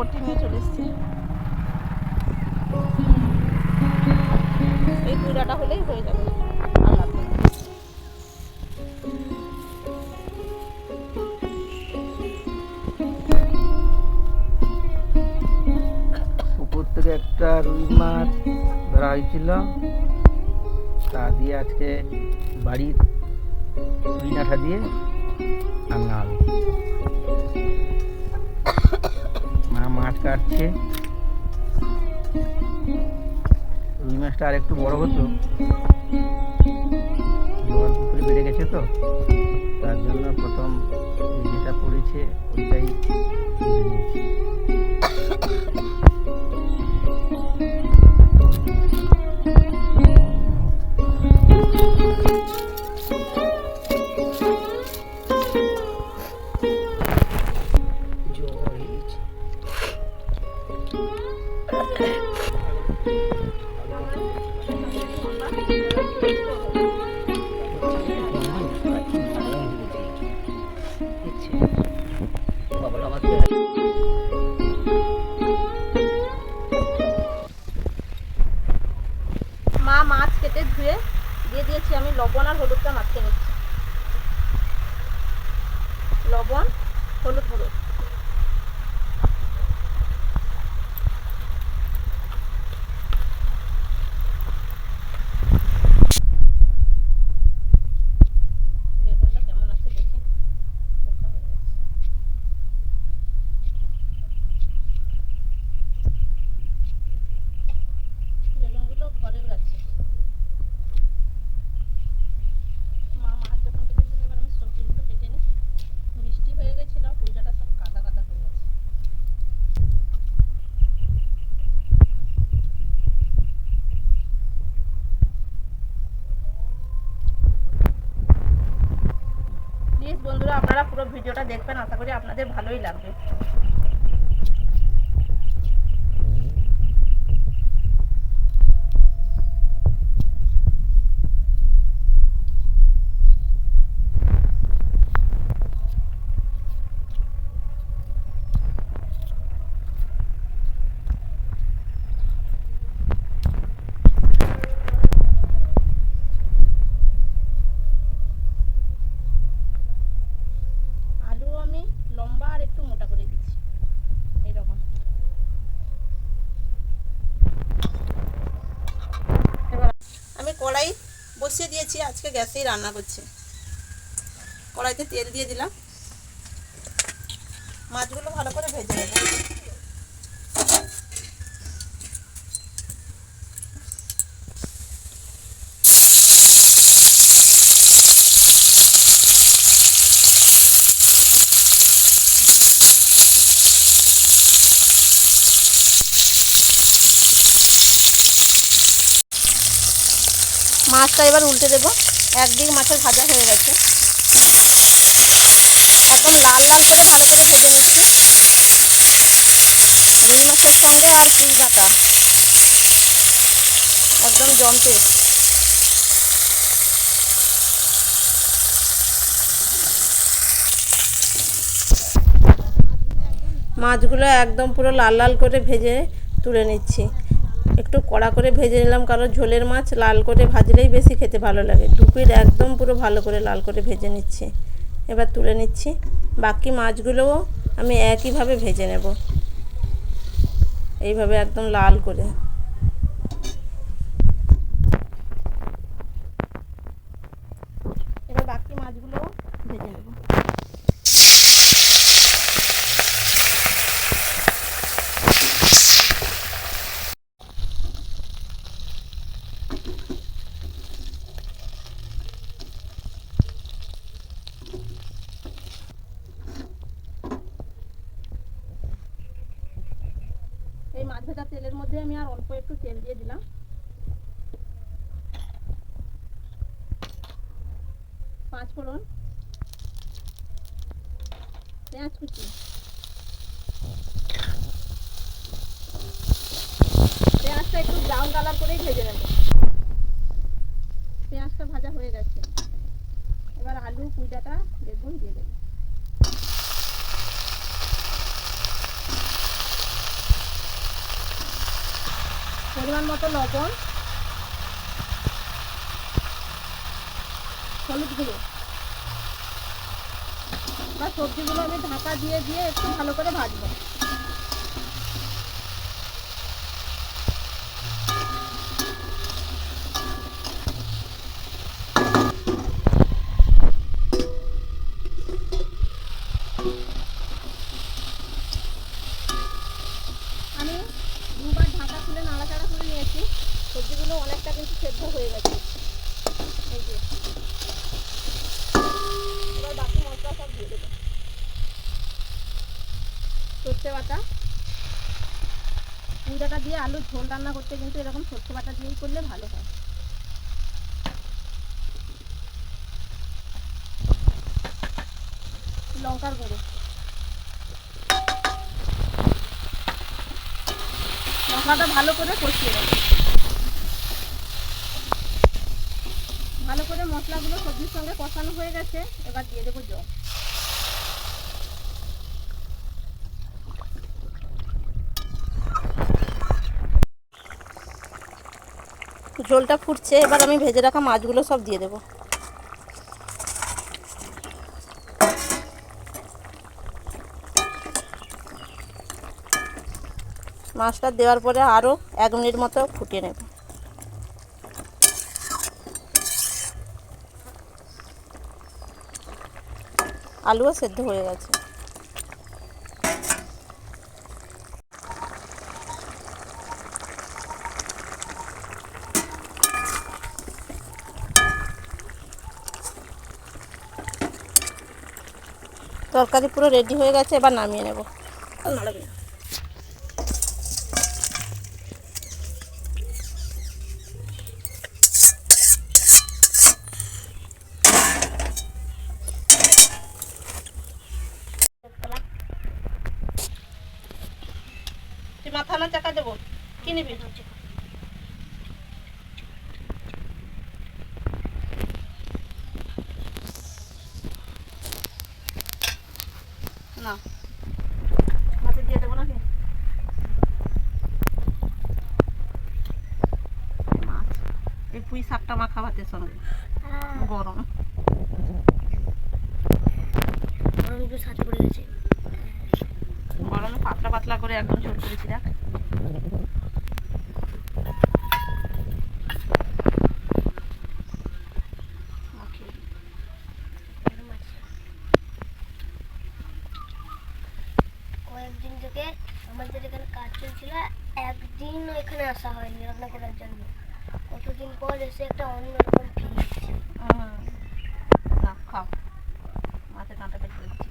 বটি নিয়ে চলে এসেছি। এই পুরাটা হলেই হয়ে যাবে। পুকুর থেকে একটা রুই মাছ ধরা হয়েছিল। তা দিয়ে আজকে বাড়ির রুই নাঠা দিয়ে রান্না মাছ কাটছে। রুই মাছটা আর একটু বড় হতো। পুকুরে বেড়ে গেছে তো। তার জন্য প্রথম যেটা পড়েছে ওইটাই তুলে নিয়েছি। লবণ আর হলুদটা মাখিয়ে নিচ্ছি লবণ হলুদ গুঁড়ো বেগুনটা কেমন আছে দেখি পোকা হয়ে গেছে। বেগুনগুলো ঘরের গাছে মা মাছ যখন কেটেছিল এবার আমি সবজিগুলো কেটে নিই বৃষ্টি হয়ে গেছিল পুজাটা সব কাদা কাদা হয়ে গেছে প্লিজ বন্ধুরা আপনারা পুরো ভিডিওটা দেখবেন। আশা করি আপনাদের ভালোই লাগবে আলু আমি লম্বা আর একটু মোটা করে দিচ্ছি এইরকম এবার আমি কড়াই বসিয়ে দিয়েছি, আজকে গ্যাসেই রান্না করছি। কড়াইতে তেল দিয়ে দিলাম। মাছগুলো ভালো করে ভেজে নেব। মাছটা এবার উল্টে দেবো। একদিক মাছের ভাজা হয়ে গেছে। একদম লাল লাল করে ভালো করে ভেজে নিচ্ছি। রুই মাছের সঙ্গে আর পুঁই বাটা একদম জমতে মাছগুলো একদম পুরো লাল লাল করে ভেজে তুলে নিচ্ছি। একটু কড়া করে ভেজে নিলাম, কারণ ঝোলের মাছ লাল করে ভাজলেই বেশি খেতে ভালো লাগে। দুপুর একদম পুরো ভালো করে লাল করে ভেজে নিচ্ছি। এবার তুলে নিচ্ছি। বাকি মাছগুলোও আমি একইভাবে ভেজে নেব। এইভাবে একদম লাল করে এবার বাকি মাছগুলোও ভেজে নেব এই মাছ ভাজা তেলের মধ্যে আমি আর অল্প একটু তেল দিয়ে দিলাম। পাঁচ ফোড়ন। পেঁয়াজ কুচি। পেঁয়াজটা একটু ব্রাউন কালার করেই ভেজে নেব। পেঁয়াজটা ভাজা হয়ে গেছে। এবার আলু কুইটাটা বেগুন দিয়ে দেবো। পরিমাণ মতো লবণ, হলুদ গুঁড়ো। বা সবজিগুলো আমি ঢাকা দিয়ে দিয়ে একটু ভালো করে ভাজবো আমি দুবার ঢাকা খুলে নাড়াচাড়া করে নিয়েছি সবজিগুলো অনেকটা কিন্তু সেদ্ধ হয়ে গেছে এই যে এবার বাকি মশলা সব দিয়ে দেবো সর্ষে বাটা। পুইডাটা দিয়ে আলুর ঝোল রান্না করতে কিন্তু এরকম সর্ষে বাটা দিয়েই করলে ভালো হয়। লঙ্কার গুঁড়ো। মশলাটা ভালো করে কষিয়ে দেবো ভালো করে মশলাগুলো সবজির সঙ্গে কষানো হয়ে গেছে, এবার দিয়ে দেবো জল। ঝোলটা ফুটছে, এবার আমি ভেজে রাখা মাছগুলো সব দিয়ে দেবো। মাছটা দেওয়ার পরে আরও এক মিনিট মতো ফুটিয়ে নেব। আলুও সেদ্ধ হয়ে গেছে। তরকারি পুরো রেডি হয়ে গেছে এবার নামিয়ে নেব। মাথা না। চাকা দেবো। কি নিবি না মাছে দিয়ে দেবো নাকি মাছ এই পুঁই শাকটা মাখা ভাতের সঙ্গে গরম। সাথে পড়ে গেছে গরমে পাতলা পাতলা করে একদম ঝোল করেছি দেখ। থেকে আমাদের এখানে কাজ চলছিল একদিন এখানে আসা হয়নি রান্না করার জন্য। কতদিন পর এসে একটা অন্যরকম ফিল খাও। মাথা কাঁটা বের করে দিচ্ছি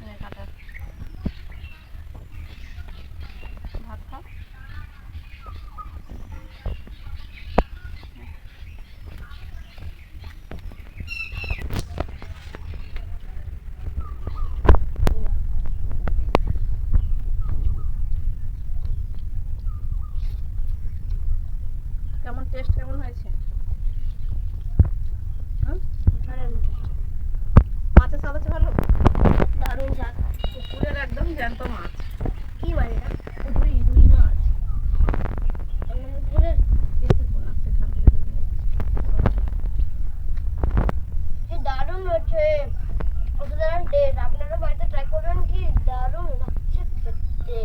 নে, কাঁটা। ভাত খাও কেমন টেস্ট কেমন হয়েছে হুম? মাছের স্বাদ আছে ভালো দারুণ স্বাদ পুকুরের একদম জ্যান্ত মাছ কি মানে না রুই রুই মাছ পুরের এতে পোনা, সেখান থেকে ধরে নিয়ে এসেছি। কি দারুণ হচ্ছে অসাধারণ টেস্ট আপনারা বাড়িতে ট্রাই করবেন কি দারুণ লাগছে খেতে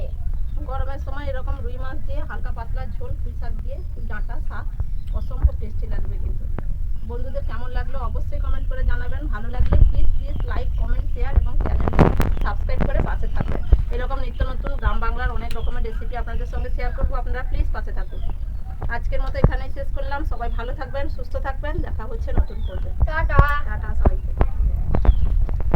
গরমের সময় এরকম রুই মাছ দিয়ে হালকা পাতলা ঝোল পুঁই শাক দিয়ে ডাঁটা শাক অসম্ভব টেস্টি লাগবে কিন্তু বন্ধুদের কেমন লাগল অবশ্যই কমেন্ট করে জানাবেন। ভালো লাগলে please please like comment share এবং চ্যানেলটি সাবস্ক্রাইব করে পাশে থাকবেন। এরকম নিত্য নতুন গ্রাম বাংলার অনেক রকমের রেসিপি আপনাদের সঙ্গে শেয়ার করব। আপনারা প্লিজ পাশে থাকুন। আজকের মতো এখানেই শেষ করলাম। সবাই ভালো থাকবেন সুস্থ থাকবেন। দেখা হচ্ছে নতুন পর্বে। টাটা। টাটা সবাই